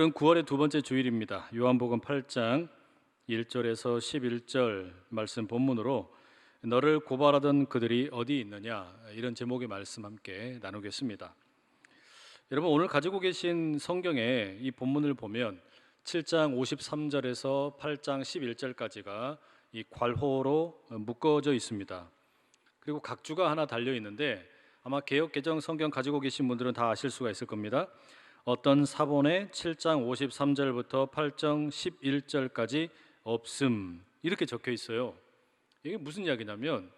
오늘은 9월의 두 번째 주일입니다. 요한복음 8장 1절에서 11절 말씀 본문으로 너를 고발하던 그들이 어디 있느냐 이런 제목의 말씀 함께 나누겠습니다. 여러분 오늘 가지고 계신 성경에 이 본문을 보면 7장 53절에서 8장 11절까지가 이 괄호로 묶어져 있습니다. 그리고 각주가 하나 달려 있는데 아마 개역 개정 성경 가지고 계신 분들은 다 아실 수가 있을 겁니다. 어떤 사본의 7장 53절부터 8장 11절까지 없음 이렇게 적혀 있어요. 이게 무슨 이야기냐면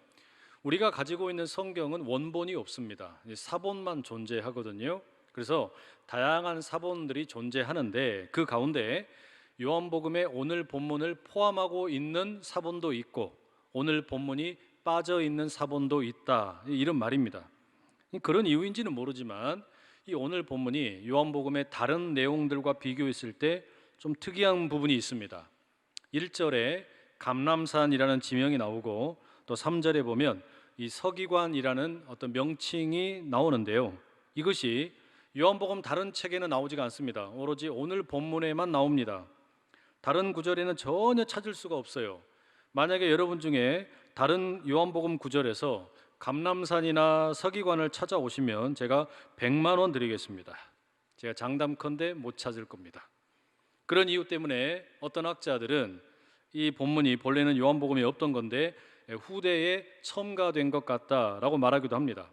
우리가 가지고 있는 성경은 원본이 없습니다. 사본만 존재하거든요. 그래서 다양한 사본들이 존재하는데 그 가운데 요한복음의 오늘 본문을 포함하고 있는 사본도 있고 오늘 본문이 빠져 있는 사본도 있다. 이런 말입니다. 그런 이유인지는 모르지만 이 오늘 본문이 요한복음의 다른 내용들과 비교했을 때 좀 특이한 부분이 있습니다. 1절에 감람산이라는 지명이 나오고 또 3절에 보면 이 서기관이라는 어떤 명칭이 나오는데요. 이것이 요한복음 다른 책에는 나오지가 않습니다. 오로지 오늘 본문에만 나옵니다. 다른 구절에는 전혀 찾을 수가 없어요. 만약에 여러분 중에 다른 요한복음 구절에서 감남산이나 서기관을 찾아오시면 제가 100만 원 드리겠습니다. 제가 장담컨대 못 찾을 겁니다. 그런 이유 때문에 어떤 학자들은 이 본문이 본래는 요한복음에 없던 건데 후대에 첨가된 것 같다라고 말하기도 합니다.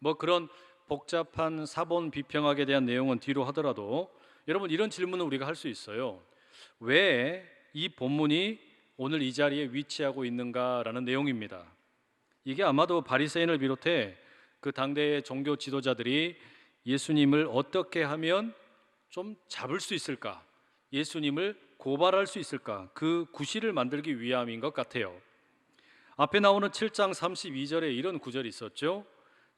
뭐 그런 복잡한 사본 비평학에 대한 내용은 뒤로 하더라도 여러분 이런 질문을 우리가 할 수 있어요. 왜 이 본문이 오늘 이 자리에 위치하고 있는가라는 내용입니다. 이게 아마도 바리새인을 비롯해 그 당대의 종교 지도자들이 예수님을 어떻게 하면 좀 잡을 수 있을까? 예수님을 고발할 수 있을까? 그 구실을 만들기 위함인 것 같아요. 앞에 나오는 7장 32절에 이런 구절이 있었죠.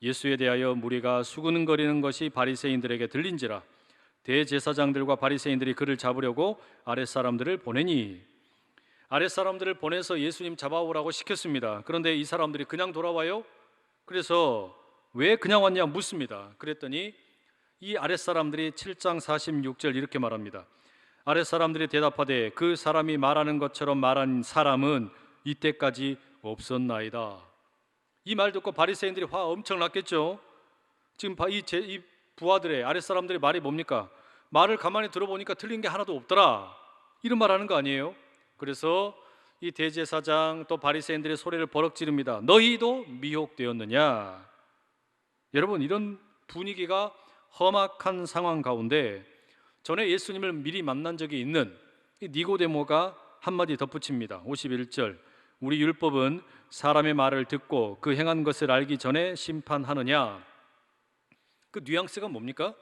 예수에 대하여 무리가 수근거리는 것이 바리새인들에게 들린지라 대제사장들과 바리새인들이 그를 잡으려고 아랫 사람들을 보내니 아랫 사람들을 보내서 예수님 잡아오라고 시켰습니다. 그런데 이 사람들이 그냥 돌아와요? 그래서 왜 그냥 왔냐 묻습니다. 그랬더니 이 아랫 사람들이 7장 46절 이렇게 말합니다. 아랫 사람들이 대답하되 그 사람이 말하는 것처럼 말한 사람은 이때까지 없었나이다. 이 말 듣고 바리새인들이 화 엄청 났겠죠. 지금 이, 제, 이 부하들의 아랫 사람들의 말이 뭡니까? 말을 가만히 들어보니까 틀린 게 하나도 없더라. 이런 말 하는 거 아니에요? 그래서 이 대제사장 또 바리새인들의 소리를 버럭 지릅니다. 너희도 미혹되었느냐? 여러분 이런 분위기가 험악한 상황 가운데 전에 예수님을 미리 만난 적이 있는 니고데모가 한마디 덧붙입니다. 51절. 우리 율법은 사람의 말을 듣고 그 행한 것을 알기 전에 심판하느냐? 그 뉘앙스가 뭡니까?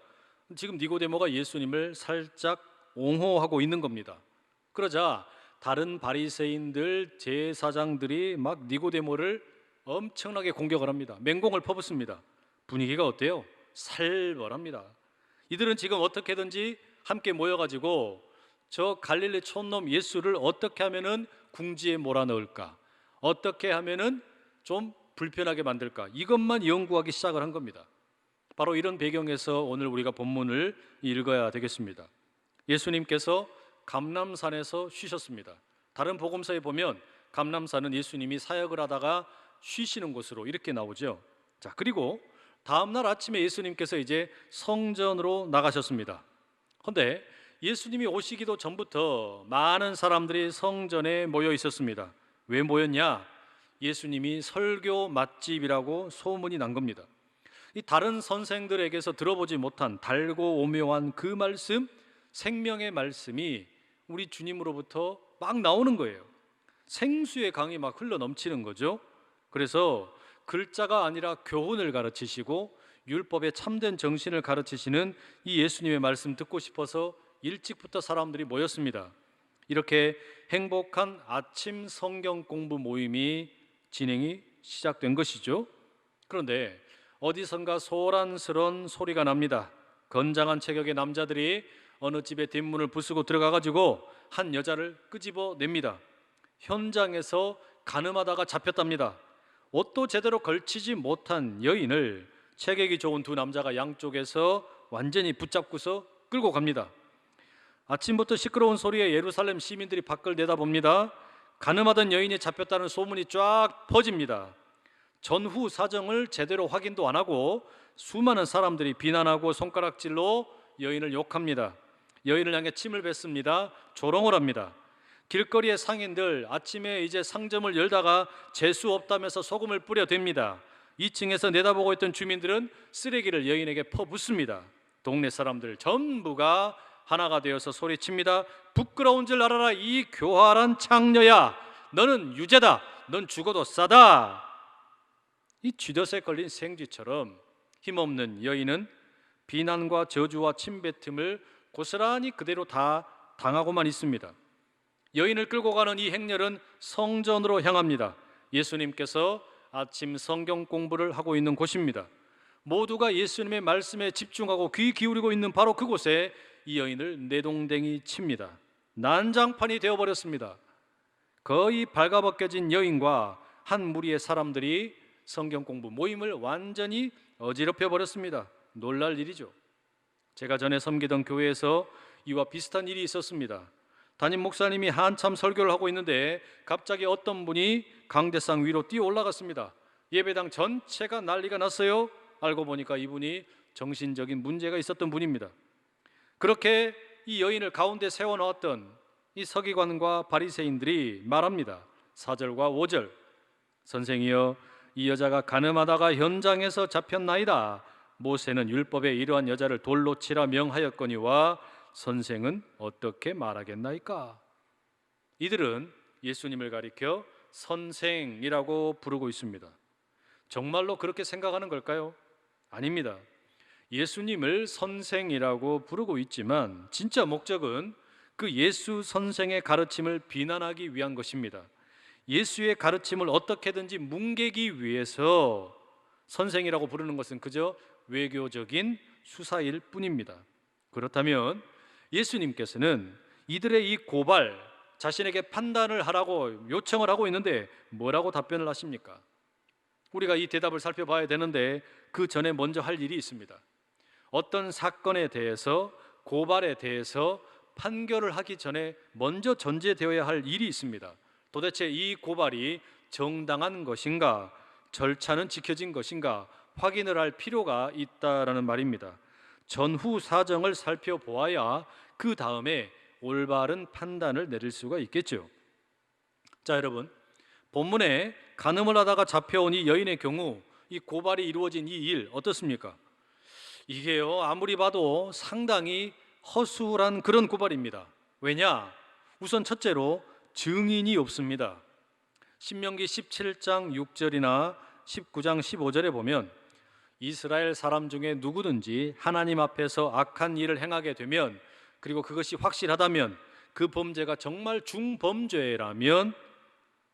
지금 니고데모가 예수님을 살짝 옹호하고 있는 겁니다. 그러자 다른 바리새인들 제사장들이 막 니고데모를 엄청나게 공격을 합니다. 맹공을 퍼붓습니다. 분위기가 어때요? 살벌합니다. 이들은 지금 어떻게든지 함께 모여가지고 저 갈릴리 촌놈 예수를 어떻게 하면은 궁지에 몰아넣을까? 어떻게 하면은 좀 불편하게 만들까? 이것만 연구하기 시작을 한 겁니다. 바로 이런 배경에서 오늘 우리가 본문을 읽어야 되겠습니다. 예수님께서 감남산에서 쉬셨습니다. 다른 복음서에 보면 감남산은 예수님이 사역을 하다가 쉬시는 곳으로 이렇게 나오죠. 자, 그리고 다음 날 아침에 예수님께서 이제 성전으로 나가셨습니다. 그런데 예수님이 오시기도 전부터 많은 사람들이 성전에 모여 있었습니다. 왜 모였냐? 예수님이 설교 맛집이라고 소문이 난 겁니다. 이 다른 선생들에게서 들어보지 못한 달고 오묘한 그 말씀, 생명의 말씀이 우리 주님으로부터 막 나오는 거예요. 생수의 강이 막 흘러 넘치는 거죠. 그래서 글자가 아니라 교훈을 가르치시고 율법의 참된 정신을 가르치시는 이 예수님의 말씀 듣고 싶어서 일찍부터 사람들이 모였습니다. 이렇게 행복한 아침 성경 공부 모임이 진행이 시작된 것이죠. 그런데 어디선가 소란스런 소리가 납니다. 건장한 체격의 남자들이 어느 집의 뒷문을 부수고 들어가 가지고 한 여자를 끄집어 냅니다. 현장에서 가늠하다가 잡혔답니다. 옷도 제대로 걸치지 못한 여인을 체격이 좋은 두 남자가 양쪽에서 완전히 붙잡고서 끌고 갑니다. 아침부터 시끄러운 소리에 예루살렘 시민들이 밖을 내다봅니다. 가늠하던 여인이 잡혔다는 소문이 쫙 퍼집니다. 전후 사정을 제대로 확인도 안 하고 수많은 사람들이 비난하고 손가락질로 여인을 욕합니다. 여인을 향해 침을 뱉습니다. 조롱을 합니다. 길거리의 상인들 아침에 이제 상점을 열다가 재수 없다면서 소금을 뿌려 댑니다. 2층에서 내다보고 있던 주민들은 쓰레기를 여인에게 퍼붓습니다. 동네 사람들 전부가 하나가 되어서 소리칩니다. 부끄러운 줄 알아라 이 교활한 창녀야. 너는 유죄다. 넌 죽어도 싸다. 이 쥐덫에 걸린 생쥐처럼 힘없는 여인은 비난과 저주와 침뱉음을 고스란히 그대로 다 당하고만 있습니다. 여인을 끌고 가는 이 행렬은 성전으로 향합니다. 예수님께서 아침 성경 공부를 하고 있는 곳입니다. 모두가 예수님의 말씀에 집중하고 귀 기울이고 있는 바로 그곳에 이 여인을 내동댕이 칩니다. 난장판이 되어 버렸습니다. 거의 발가벗겨진 여인과 한 무리의 사람들이 성경 공부 모임을 완전히 어지럽혀 버렸습니다. 놀랄 일이죠. 제가 전에 섬기던 교회에서 이와 비슷한 일이 있었습니다. 담임 목사님이 한참 설교를 하고 있는데 갑자기 어떤 분이 강대상 위로 뛰어 올라갔습니다. 예배당 전체가 난리가 났어요. 알고 보니까 이분이 정신적인 문제가 있었던 분입니다. 그렇게 이 여인을 가운데 세워 놓았던 이 서기관과 바리새인들이 말합니다. 4절과 5절. 선생이여 이 여자가 가늠하다가 현장에서 잡혔나이다. 모세는 율법에 이러한 여자를 돌로 치라 명하였거니와 선생은 어떻게 말하겠나이까? 이들은 예수님을 가리켜 선생이라고 부르고 있습니다. 정말로 그렇게 생각하는 걸까요? 아닙니다. 예수님을 선생이라고 부르고 있지만 진짜 목적은 그 예수 선생의 가르침을 비난하기 위한 것입니다. 예수의 가르침을 어떻게든지 뭉개기 위해서 선생이라고 부르는 것은 그저 외교적인 수사일 뿐입니다. 그렇다면 예수님께서는 이들의 이 고발, 자신에게 판단을 하라고 요청을 하고 있는데 뭐라고 답변을 하십니까? 우리가 이 대답을 살펴봐야 되는데 그 전에 먼저 할 일이 있습니다. 어떤 사건에 대해서 고발에 대해서 판결을 하기 전에 먼저 전제되어야 할 일이 있습니다. 도대체 이 고발이 정당한 것인가, 절차는 지켜진 것인가 확인을 할 필요가 있다라는 말입니다. 전후 사정을 살펴보아야 그 다음에 올바른 판단을 내릴 수가 있겠죠. 자, 여러분. 본문에 간음을 하다가 잡혀온 이 여인의 경우 이 고발이 이루어진 이 일 어떻습니까? 이게요. 아무리 봐도 상당히 허술한 그런 고발입니다. 왜냐? 우선 첫째로 증인이 없습니다. 신명기 17장 6절이나 19장 15절에 보면 이스라엘 사람 중에 누구든지 하나님 앞에서 악한 일을 행하게 되면 그리고 그것이 확실하다면 그 범죄가 정말 중범죄라면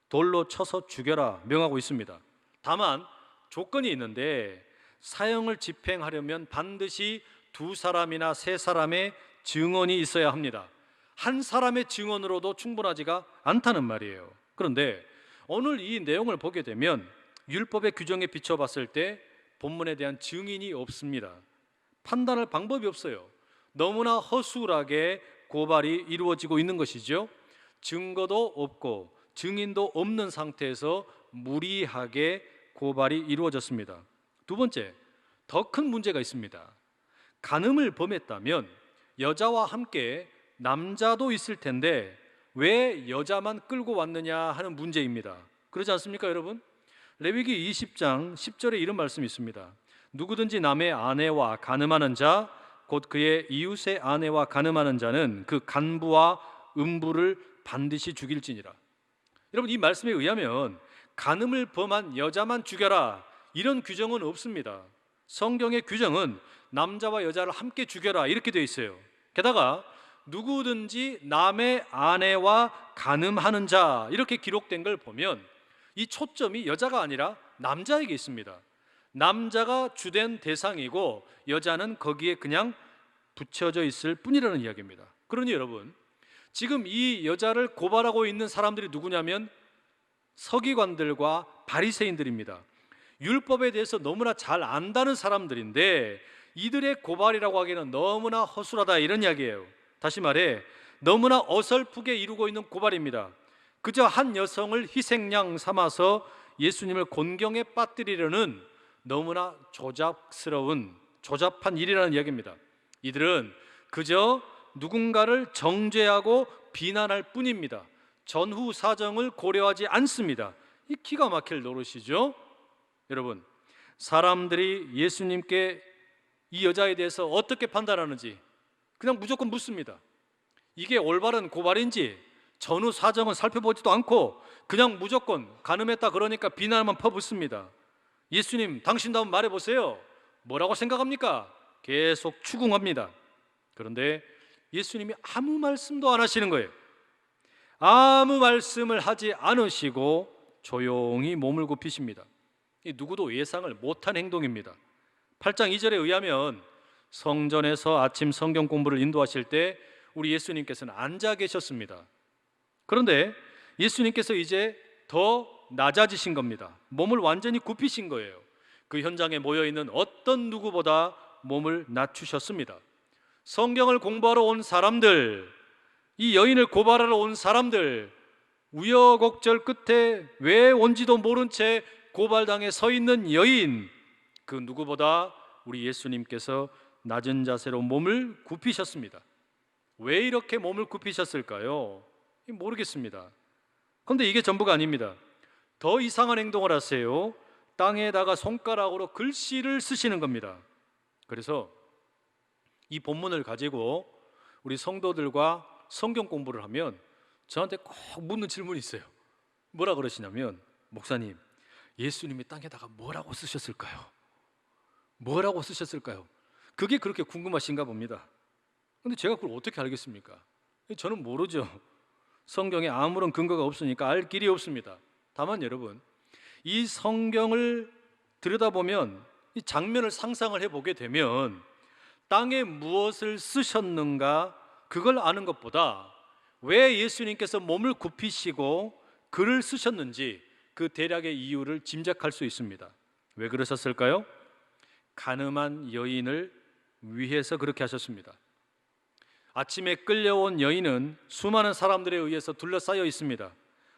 돌로 쳐서 죽여라 명하고 있습니다. 다만 조건이 있는데 사형을 집행하려면 반드시 두 사람이나 세 사람의 증언이 있어야 합니다. 한 사람의 증언으로도 충분하지가 않다는 말이에요. 그런데 오늘 이 내용을 보게 되면 율법의 규정에 비춰봤을 때 본문에 대한 증인이 없습니다. 판단할 방법이 없어요. 너무나 허술하게 고발이 이루어지고 있는 것이죠. 증거도 없고 증인도 없는 상태에서 무리하게 고발이 이루어졌습니다. 두 번째, 더 큰 문제가 있습니다. 간음을 범했다면 여자와 함께 남자도 있을 텐데 왜 여자만 끌고 왔느냐 하는 문제입니다. 그렇지 않습니까, 여러분? 레위기 20장 10절에 이런 말씀이 있습니다. 누구든지 남의 아내와 간음하는 자, 곧 그의 이웃의 아내와 간음하는 자는 그 간부와 음부를 반드시 죽일지니라. 여러분 이 말씀에 의하면 간음을 범한 여자만 죽여라 이런 규정은 없습니다. 성경의 규정은 남자와 여자를 함께 죽여라 이렇게 되어 있어요. 게다가 누구든지 남의 아내와 간음하는 자 이렇게 기록된 걸 보면 이 초점이 여자가 아니라 남자에게 있습니다. 남자가 주된 대상이고 여자는 거기에 그냥 붙여져 있을 뿐이라는 이야기입니다. 그러니 여러분, 지금 이 여자를 고발하고 있는 사람들이 누구냐면 서기관들과 바리새인들입니다. 율법에 대해서 너무나 잘 안다는 사람들인데 이들의 고발이라고 하기에는 너무나 허술하다 이런 이야기예요. 다시 말해 너무나 어설프게 이루고 있는 고발입니다. 그저 한 여성을 희생양 삼아서 예수님을 곤경에 빠뜨리려는 너무나 조잡스러운 조잡한 일이라는 이야기입니다. 이들은 그저 누군가를 정죄하고 비난할 뿐입니다. 전후 사정을 고려하지 않습니다. 이 기가 막힐 노릇이죠. 여러분, 사람들이 예수님께 이 여자에 대해서 어떻게 판단하는지 그냥 무조건 묻습니다. 이게 올바른 고발인지 전후 사정은 살펴보지도 않고 그냥 무조건 가늠했다 그러니까 비난만 퍼붓습니다. 예수님, 당신도 한번 말해 보세요. 뭐라고 생각합니까? 계속 추궁합니다. 그런데 예수님이 아무 말씀도 안 하시는 거예요. 아무 말씀을 하지 않으시고 조용히 몸을 굽히십니다. 이 누구도 예상을 못한 행동입니다. 8장 2절에 의하면 성전에서 아침 성경 공부를 인도하실 때 우리 예수님께서는 앉아 계셨습니다. 그런데 예수님께서 이제 더 낮아지신 겁니다. 몸을 완전히 굽히신 거예요. 그 현장에 모여 있는 어떤 누구보다 몸을 낮추셨습니다. 성경을 공부하러 온 사람들, 이 여인을 고발하러 온 사람들, 우여곡절 끝에 왜 온지도 모른 채 고발당에 서 있는 여인, 그 누구보다 우리 예수님께서 낮은 자세로 몸을 굽히셨습니다. 왜 이렇게 몸을 굽히셨을까요? 모르겠습니다. 그런데 이게 전부가 아닙니다. 더 이상한 행동을 하세요. 땅에다가 손가락으로 글씨를 쓰시는 겁니다. 그래서 이 본문을 가지고 우리 성도들과 성경 공부를 하면 저한테 꼭 묻는 질문이 있어요. 뭐라 그러시냐면 목사님, 예수님이 땅에다가 뭐라고 쓰셨을까요? 뭐라고 쓰셨을까요? 그게 그렇게 궁금하신가 봅니다. 근데 제가 그걸 어떻게 알겠습니까? 저는 모르죠. 성경에 아무런 근거가 없으니까 알 길이 없습니다. 다만 여러분, 이 성경을 들여다보면 이 장면을 상상을 해보게 되면 땅에 무엇을 쓰셨는가 그걸 아는 것보다 왜 예수님께서 몸을 굽히시고 글을 쓰셨는지 그 대략의 이유를 짐작할 수 있습니다. 왜 그러셨을까요? 가늠한 여인을 위해서 그렇게 하셨습니다. 아침에 끌려온 여인은 수많은 사람들에 의해서 둘러싸여 있습니다.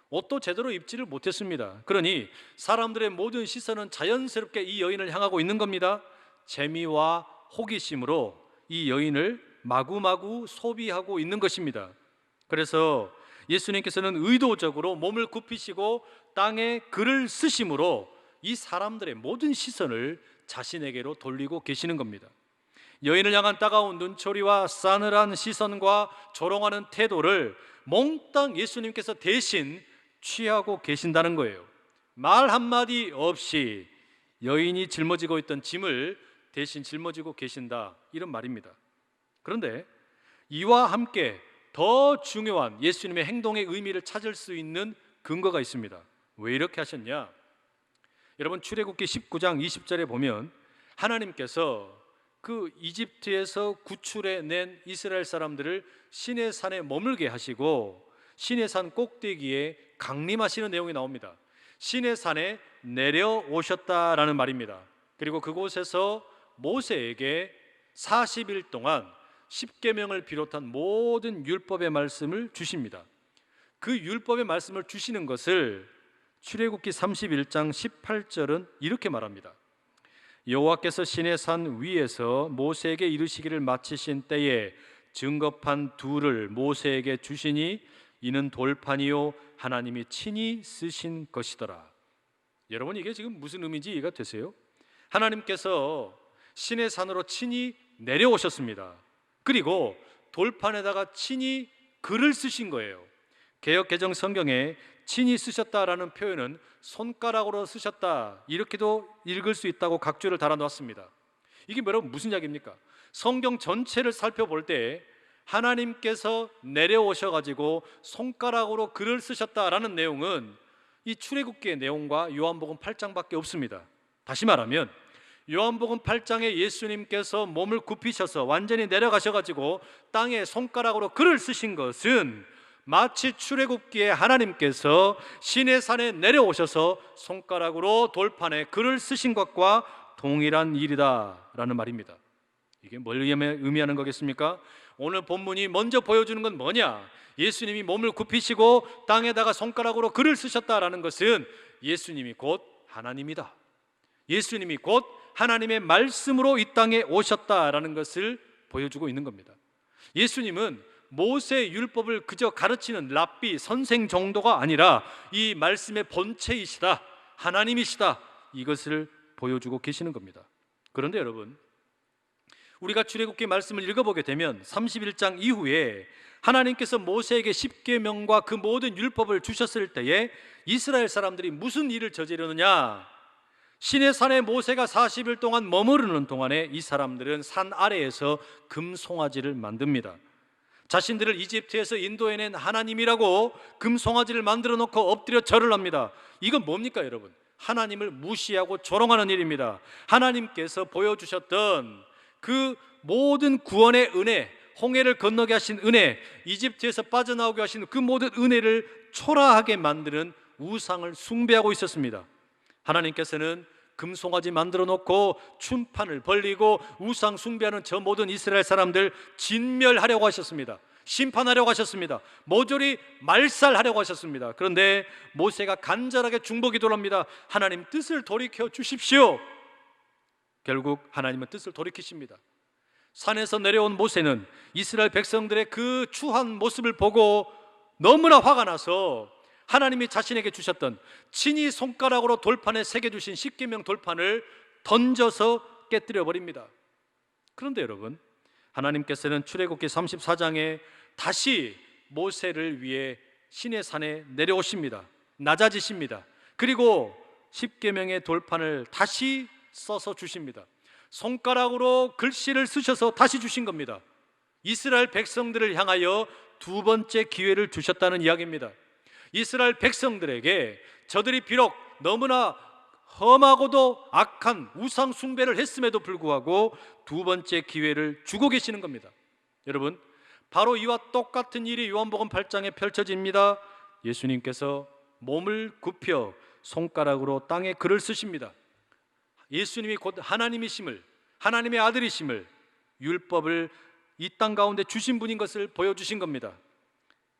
옷도 제대로 입지를 못했습니다. 그러니 사람들의 모든 시선은 자연스럽게 이 여인을 향하고 있는 겁니다. 재미와 호기심으로 이 여인을 마구마구 소비하고 있는 것입니다. 그래서 예수님께서는 의도적으로 몸을 굽히시고 땅에 글을 쓰심으로 이 사람들의 모든 시선을 자신에게로 돌리고 계시는 겁니다. 여인을 향한 따가운 눈초리와 싸늘한 시선과 조롱하는 태도를 몽땅 예수님께서 대신 취하고 계신다는 거예요. 말 한마디 없이 여인이 짊어지고 있던 짐을 대신 짊어지고 계신다. 이런 말입니다. 그런데 이와 함께 더 중요한 예수님의 행동의 의미를 찾을 수 있는 근거가 있습니다. 왜 이렇게 하셨냐? 여러분 출애굽기 19장 20절에 보면 하나님께서 그 이집트에서 구출해 낸 이스라엘 사람들을 시내 산에 머물게 하시고 시내 산 꼭대기에 강림하시는 내용이 나옵니다. 시내 산에 내려오셨다라는 말입니다. 그리고 그곳에서 모세에게 40일 동안 십계명을 비롯한 모든 율법의 말씀을 주십니다. 그 율법의 말씀을 주시는 것을 출애굽기 31장 18절은 이렇게 말합니다. 여호와께서 신의 산 위에서 모세에게 이르시기를 마치신 때에 증거판 둘을 모세에게 주시니 이는 돌판이요 하나님이 친히 쓰신 것이더라. 여러분 이게 지금 무슨 의미인지 이해가 되세요? 하나님께서 신의 산으로 친히 내려오셨습니다. 그리고 돌판에다가 친히 글을 쓰신 거예요. 개혁 개정 성경에 친히 쓰셨다라는 표현은 손가락으로 쓰셨다 이렇게도 읽을 수 있다고 각주를 달아 놓았습니다. 이게 여러분 무슨 이야기입니까? 성경 전체를 살펴볼 때 하나님께서 내려오셔 가지고 손가락으로 글을 쓰셨다라는 내용은 이 출애굽기의 내용과 요한복음 8장밖에 없습니다. 다시 말하면 요한복음 8장에 예수님께서 몸을 굽히셔서 완전히 내려가셔 가지고 땅에 손가락으로 글을 쓰신 것은 마치 출애굽기에 하나님께서 시내 산에 내려오셔서 손가락으로 돌판에 글을 쓰신 것과 동일한 일이다라는 말입니다. 이게 뭘 의미하는 거겠습니까? 오늘 본문이 먼저 보여주는 건 뭐냐? 예수님이 몸을 굽히시고 땅에다가 손가락으로 글을 쓰셨다라는 것은 예수님이 곧 하나님이다. 예수님이 곧 하나님의 말씀으로 이 땅에 오셨다라는 것을 보여주고 있는 겁니다. 예수님은 모세 율법을 그저 가르치는 랍비 선생 정도가 아니라 이 말씀의 본체이시다. 하나님이시다. 이것을 보여주고 계시는 겁니다. 그런데 여러분 우리가 출애굽기 말씀을 읽어보게 되면 31장 이후에 하나님께서 모세에게 십계명과 그 모든 율법을 주셨을 때에 이스라엘 사람들이 무슨 일을 저지르느냐? 신의 산에 모세가 40일 동안 머무르는 동안에 이 사람들은 산 아래에서 금송아지를 만듭니다. 자신들을 이집트에서 인도해낸 하나님이라고 금송아지를 만들어 놓고 엎드려 절을 합니다. 이건 뭡니까, 여러분? 하나님을 무시하고 조롱하는 일입니다. 하나님께서 보여주셨던 그 모든 구원의 은혜, 홍해를 건너게 하신 은혜, 이집트에서 빠져나오게 하신 그 모든 은혜를 초라하게 만드는 우상을 숭배하고 있었습니다. 하나님께서는 금송아지 만들어 놓고 춤판을 벌리고 우상 숭배하는 저 모든 이스라엘 사람들 진멸하려고 하셨습니다. 심판하려고 하셨습니다. 모조리 말살하려고 하셨습니다. 그런데 모세가 간절하게 중보기도를 합니다. 하나님 뜻을 돌이켜 주십시오. 결국 하나님은 뜻을 돌이키십니다. 산에서 내려온 모세는 이스라엘 백성들의 그 추한 모습을 보고 너무나 화가 나서 하나님이 자신에게 주셨던 친히 손가락으로 돌판에 새겨 주신 십계명 돌판을 던져서 깨뜨려 버립니다. 그런데 여러분, 하나님께서는 출애굽기 34장에 다시 모세를 위해 신의 산에 내려오십니다. 낮아지십니다. 그리고 십계명의 돌판을 다시 써서 주십니다. 손가락으로 글씨를 쓰셔서 다시 주신 겁니다. 이스라엘 백성들을 향하여 두 번째 기회를 주셨다는 이야기입니다. 이스라엘 백성들에게 저들이 비록 너무나 험하고도 악한 우상 숭배를 했음에도 불구하고 두 번째 기회를 주고 계시는 겁니다. 여러분, 바로 이와 똑같은 일이 요한복음 8장에 펼쳐집니다. 예수님께서 몸을 굽혀 손가락으로 땅에 글을 쓰십니다. 예수님이 곧 하나님이심을 하나님의 아들이심을 율법을 이 땅 가운데 주신 분인 것을 보여주신 겁니다.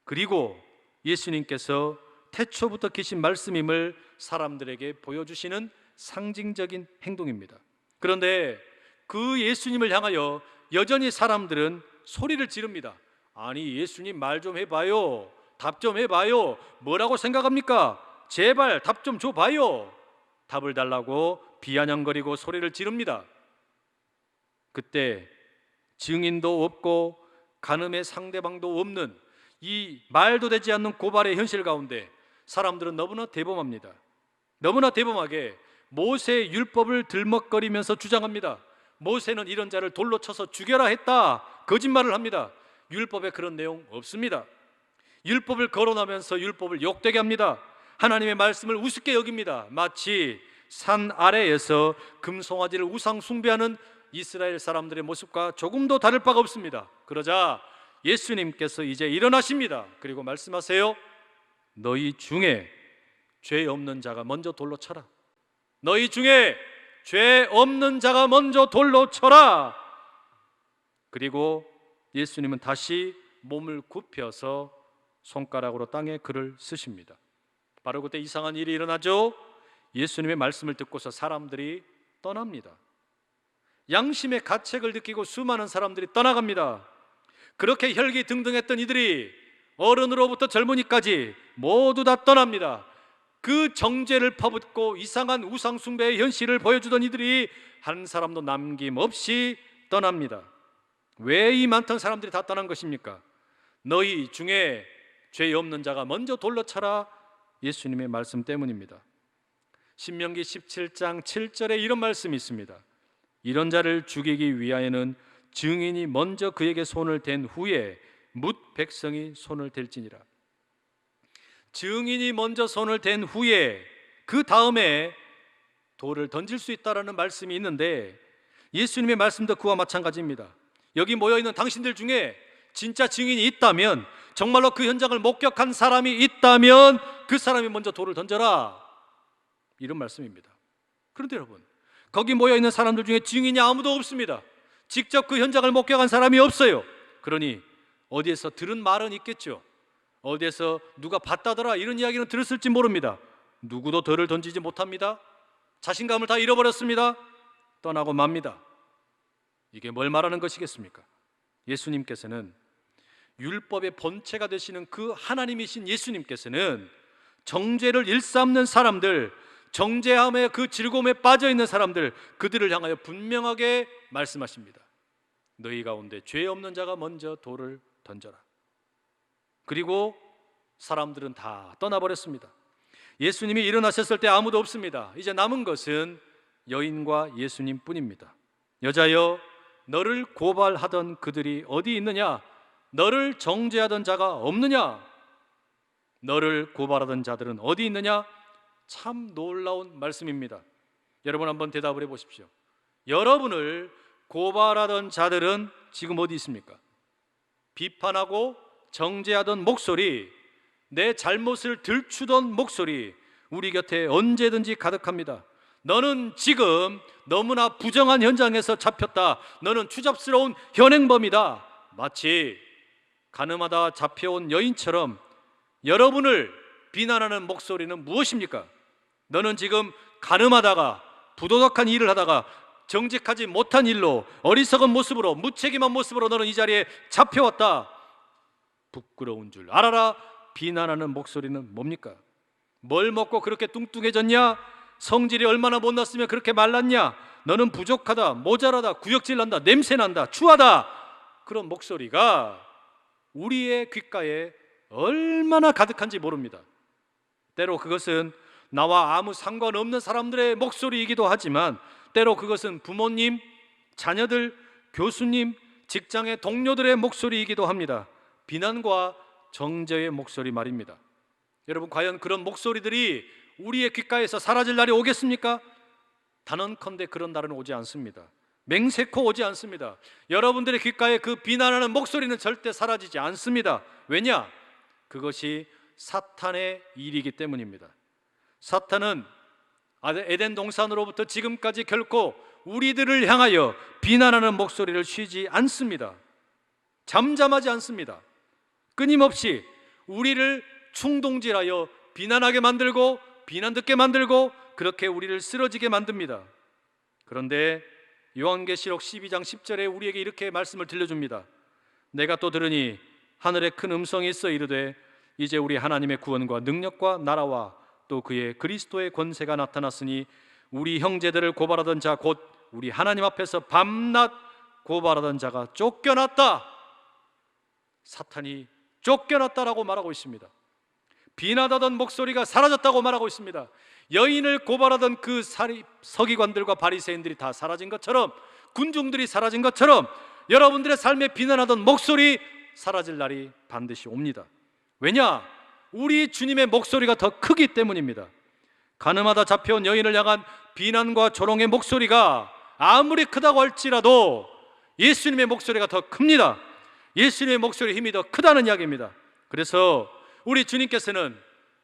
그리고 예수님께서 태초부터 계신 말씀임을 사람들에게 보여주시는 상징적인 행동입니다. 그런데 그 예수님을 향하여 여전히 사람들은 소리를 지릅니다. 아니 예수님 말 좀 해봐요. 답 좀 해봐요. 뭐라고 생각합니까? 제발 답 좀 줘봐요. 답을 달라고 비아냥거리고 소리를 지릅니다. 그때 증인도 없고 간음의 상대방도 없는 이 말도 되지 않는 고발의 현실 가운데 사람들은 너무나 대범합니다. 너무나 대범하게 모세 율법을 들먹거리면서 주장합니다. 모세는 이런 자를 돌로 쳐서 죽여라 했다. 거짓말을 합니다. 율법에 그런 내용 없습니다. 율법을 거론하면서 율법을 욕되게 합니다. 하나님의 말씀을 우습게 여깁니다. 마치 산 아래에서 금송아지를 우상 숭배하는 이스라엘 사람들의 모습과 조금도 다를 바가 없습니다. 그러자 예수님께서 이제 일어나십니다. 그리고 말씀하세요. 너희 중에 죄 없는 자가 먼저 돌로 쳐라. 너희 중에 죄 없는 자가 먼저 돌로 쳐라. 그리고 예수님은 다시 몸을 굽혀서 손가락으로 땅에 글을 쓰십니다. 바로 그때 이상한 일이 일어나죠. 예수님의 말씀을 듣고서 사람들이 떠납니다. 양심의 가책을 느끼고 수많은 사람들이 떠나갑니다. 그렇게 혈기 등등했던 이들이 어른으로부터 젊은이까지 모두 다 떠납니다. 그 정죄를 퍼붓고 이상한 우상숭배의 현실을 보여주던 이들이 한 사람도 남김없이 떠납니다. 왜 이 많던 사람들이 다 떠난 것입니까? 너희 중에 죄 없는 자가 먼저 돌로 쳐라 예수님의 말씀 때문입니다. 신명기 17장 7절에 이런 말씀이 있습니다. 이런 자를 죽이기 위하여는 증인이 먼저 그에게 손을 댄 후에 묻 백성이 손을 댈지니라. 증인이 먼저 손을 댄 후에 그 다음에 돌을 던질 수 있다라는 말씀이 있는데 예수님의 말씀도 그와 마찬가지입니다. 여기 모여 있는 당신들 중에 진짜 증인이 있다면 정말로 그 현장을 목격한 사람이 있다면 그 사람이 먼저 돌을 던져라. 이런 말씀입니다. 그런데 여러분, 거기 모여 있는 사람들 중에 증인이 아무도 없습니다. 직접 그 현장을 목격한 사람이 없어요. 그러니 어디에서 들은 말은 있겠죠. 어디에서 누가 봤다더라 이런 이야기는 들었을지 모릅니다. 누구도 덜을 던지지 못합니다. 자신감을 다 잃어버렸습니다. 떠나고 맙니다. 이게 뭘 말하는 것이겠습니까? 예수님께서는 율법의 본체가 되시는 그 하나님이신 예수님께서는 정죄를 일삼는 사람들, 정죄함의 그 즐거움에 빠져 있는 사람들, 그들을 향하여 분명하게 말씀하십니다. 너희 가운데 죄 없는 자가 먼저 돌을 던져라. 그리고 사람들은 다 떠나버렸습니다. 예수님이 일어나셨을 때 아무도 없습니다. 이제 남은 것은 여인과 예수님 뿐입니다. 여자여, 너를 고발하던 그들이 어디 있느냐? 너를 정죄하던 자가 없느냐? 너를 고발하던 자들은 어디 있느냐? 참 놀라운 말씀입니다. 여러분 한번 대답을 해 보십시오. 여러분을 고발하던 자들은 지금 어디 있습니까? 비판하고 정죄하던 목소리, 내 잘못을 들추던 목소리, 우리 곁에 언제든지 가득합니다. 너는 지금 너무나 부정한 현장에서 잡혔다. 너는 추잡스러운 현행범이다. 마치 가늠하다 잡혀온 여인처럼 여러분을 비난하는 목소리는 무엇입니까? 너는 지금 가늠하다가 부도덕한 일을 하다가 정직하지 못한 일로 어리석은 모습으로 무책임한 모습으로 너는 이 자리에 잡혀왔다. 부끄러운 줄 알아라. 비난하는 목소리는 뭡니까? 뭘 먹고 그렇게 뚱뚱해졌냐? 성질이 얼마나 못났으면 그렇게 말랐냐? 너는 부족하다, 모자라다, 구역질 난다, 냄새 난다, 추하다. 그런 목소리가 우리의 귓가에 얼마나 가득한지 모릅니다. 때로 그것은 나와 아무 상관없는 사람들의 목소리이기도 하지만 때로 그것은 부모님, 자녀들, 교수님, 직장의 동료들의 목소리이기도 합니다. 비난과 정죄의 목소리 말입니다. 여러분 과연 그런 목소리들이 우리의 귓가에서 사라질 날이 오겠습니까? 단언컨대 그런 날은 오지 않습니다. 맹세코 오지 않습니다. 여러분들의 귓가에 그 비난하는 목소리는 절대 사라지지 않습니다. 왜냐? 그것이 사탄의 일이기 때문입니다. 사탄은 에덴 동산으로부터 지금까지 결코 우리들을 향하여 비난하는 목소리를 쉬지 않습니다. 잠잠하지 않습니다. 끊임없이 우리를 충동질하여 비난하게 만들고 비난 듣게 만들고 그렇게 우리를 쓰러지게 만듭니다. 그런데 요한계시록 12장 10절에 우리에게 이렇게 말씀을 들려줍니다. 내가 또 들으니 하늘에 큰 음성이 있어 이르되 이제 우리 하나님의 구원과 능력과 나라와 또 그의 그리스도의 권세가 나타났으니 우리 형제들을 고발하던 자 곧 우리 하나님 앞에서 밤낮 고발하던 자가 쫓겨났다. 사탄이 쫓겨났다라고 말하고 있습니다. 비난하던 목소리가 사라졌다고 말하고 있습니다. 여인을 고발하던 그 사리, 서기관들과 바리새인들이 다 사라진 것처럼 군중들이 사라진 것처럼 여러분들의 삶에 비난하던 목소리 사라질 날이 반드시 옵니다. 왜냐? 우리 주님의 목소리가 더 크기 때문입니다. 가늠하다 잡혀온 여인을 향한 비난과 조롱의 목소리가 아무리 크다고 할지라도 예수님의 목소리가 더 큽니다. 예수님의 목소리의 힘이 더 크다는 이야기입니다. 그래서 우리 주님께서는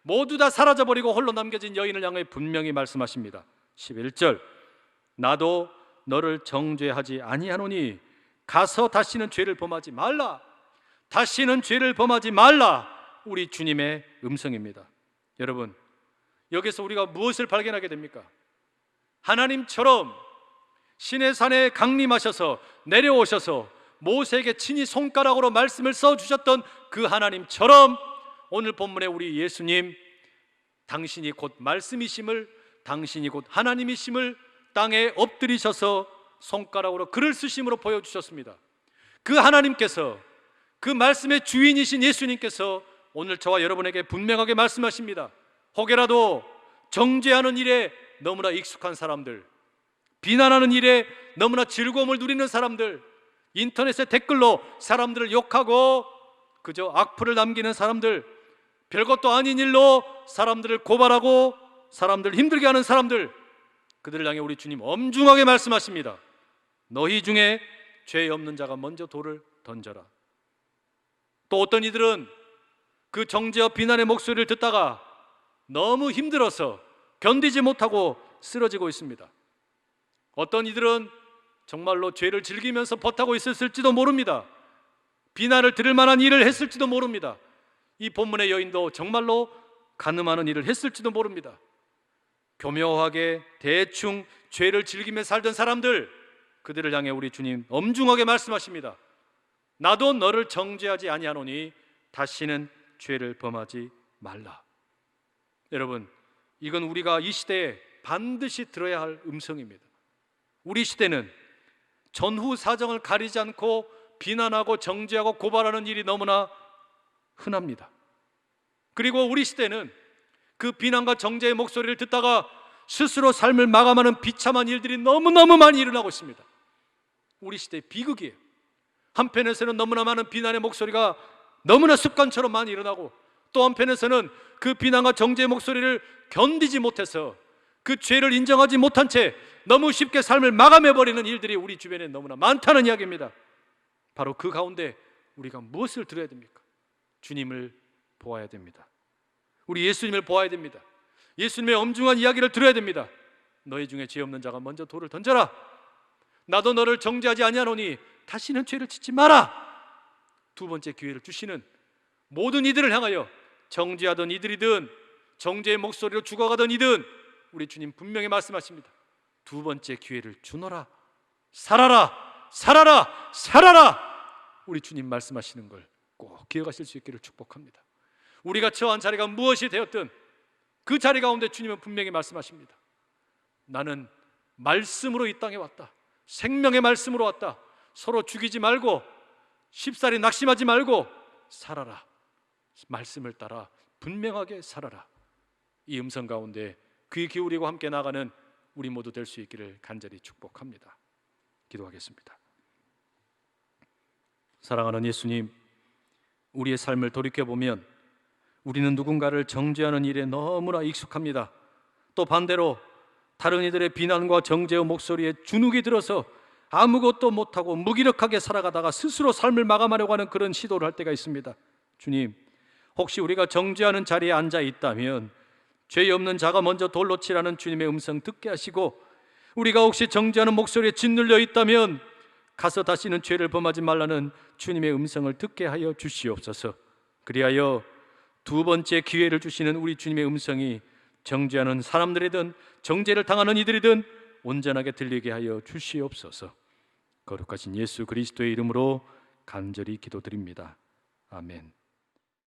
모두 다 사라져버리고 홀로 남겨진 여인을 향해 분명히 말씀하십니다. 11절 나도 너를 정죄하지 아니하노니 가서 다시는 죄를 범하지 말라. 다시는 죄를 범하지 말라. 우리 주님의 음성입니다. 여러분, 여기서 우리가 무엇을 발견하게 됩니까? 하나님처럼 신의 산에 강림하셔서 내려오셔서 모세에게 친히 손가락으로 말씀을 써 주셨던 그 하나님처럼 오늘 본문에 우리 예수님 당신이 곧 말씀이심을 당신이 곧 하나님이심을 땅에 엎드리셔서 손가락으로 글을 쓰심으로 보여 주셨습니다. 그 하나님께서 그 말씀의 주인이신 예수님께서 오늘 저와 여러분에게 분명하게 말씀하십니다. 혹여라도 정죄하는 일에 너무나 익숙한 사람들, 비난하는 일에 너무나 즐거움을 누리는 사람들, 인터넷에 댓글로 사람들을 욕하고 그저 악플을 남기는 사람들, 별것도 아닌 일로 사람들을 고발하고 사람들을 힘들게 하는 사람들, 그들을 향해 우리 주님 엄중하게 말씀하십니다. 너희 중에 죄 없는 자가 먼저 돌을 던져라. 또 어떤 이들은 그 정죄와 비난의 목소리를 듣다가 너무 힘들어서 견디지 못하고 쓰러지고 있습니다. 어떤 이들은 정말로 죄를 즐기면서 버타고 있었을지도 모릅니다. 비난을 들을 만한 일을 했을지도 모릅니다. 이 본문의 여인도 정말로 가늠하는 일을 했을지도 모릅니다. 교묘하게 대충 죄를 즐기며 살던 사람들 그들을 향해 우리 주님 엄중하게 말씀하십니다. 나도 너를 정죄하지 아니하노니 다시는 죄를 범하지 말라. 여러분, 이건 우리가 이 시대에 반드시 들어야 할 음성입니다. 우리 시대는 전후 사정을 가리지 않고 비난하고 정죄하고 고발하는 일이 너무나 흔합니다. 그리고 우리 시대는 그 비난과 정죄의 목소리를 듣다가 스스로 삶을 마감하는 비참한 일들이 너무너무 많이 일어나고 있습니다. 우리 시대의 비극이에요. 한편에서는 너무나 많은 비난의 목소리가 너무나 습관처럼 많이 일어나고 또 한편에서는 그 비난과 정죄의 목소리를 견디지 못해서 그 죄를 인정하지 못한 채 너무 쉽게 삶을 마감해 버리는 일들이 우리 주변에 너무나 많다는 이야기입니다. 바로 그 가운데 우리가 무엇을 들어야 됩니까? 주님을 보아야 됩니다. 우리 예수님을 보아야 됩니다. 예수님의 엄중한 이야기를 들어야 됩니다. 너희 중에 죄 없는 자가 먼저 돌을 던져라. 나도 너를 정죄하지 아니하노니 다시는 죄를 짓지 마라. 두 번째 기회를 주시는 모든 이들을 향하여 정죄하던 이들이든 정죄의 목소리로 죽어가던 이든 우리 주님 분명히 말씀하십니다. 두 번째 기회를 주노라. 살아라. 살아라. 살아라. 우리 주님 말씀하시는 걸 꼭 기억하실 수 있기를 축복합니다. 우리가 처한 자리가 무엇이 되었든 그 자리 가운데 주님은 분명히 말씀하십니다. 나는 말씀으로 이 땅에 왔다. 생명의 말씀으로 왔다. 서로 죽이지 말고 쉽사리 낙심하지 말고 살아라. 말씀을 따라 분명하게 살아라. 이 음성 가운데 귀 기울이고 함께 나가는 우리 모두 될 수 있기를 간절히 축복합니다. 기도하겠습니다. 사랑하는 예수님, 우리의 삶을 돌이켜 보면 우리는 누군가를 정죄하는 일에 너무나 익숙합니다. 또 반대로 다른 이들의 비난과 정죄의 목소리에 주눅이 들어서 아무것도 못하고 무기력하게 살아가다가 스스로 삶을 마감하려고 하는 그런 시도를 할 때가 있습니다. 주님, 혹시 우리가 정죄하는 자리에 앉아 있다면 죄 없는 자가 먼저 돌로 치라는 주님의 음성 듣게 하시고 우리가 혹시 정죄하는 목소리에 짓눌려 있다면 가서 다시는 죄를 범하지 말라는 주님의 음성을 듣게 하여 주시옵소서. 그리하여 두 번째 기회를 주시는 우리 주님의 음성이 정죄하는 사람들이든 정죄를 당하는 이들이든 온전하게 들리게 하여 주시옵소서. 거룩하신 예수 그리스도의 이름으로 간절히 기도드립니다. 아멘.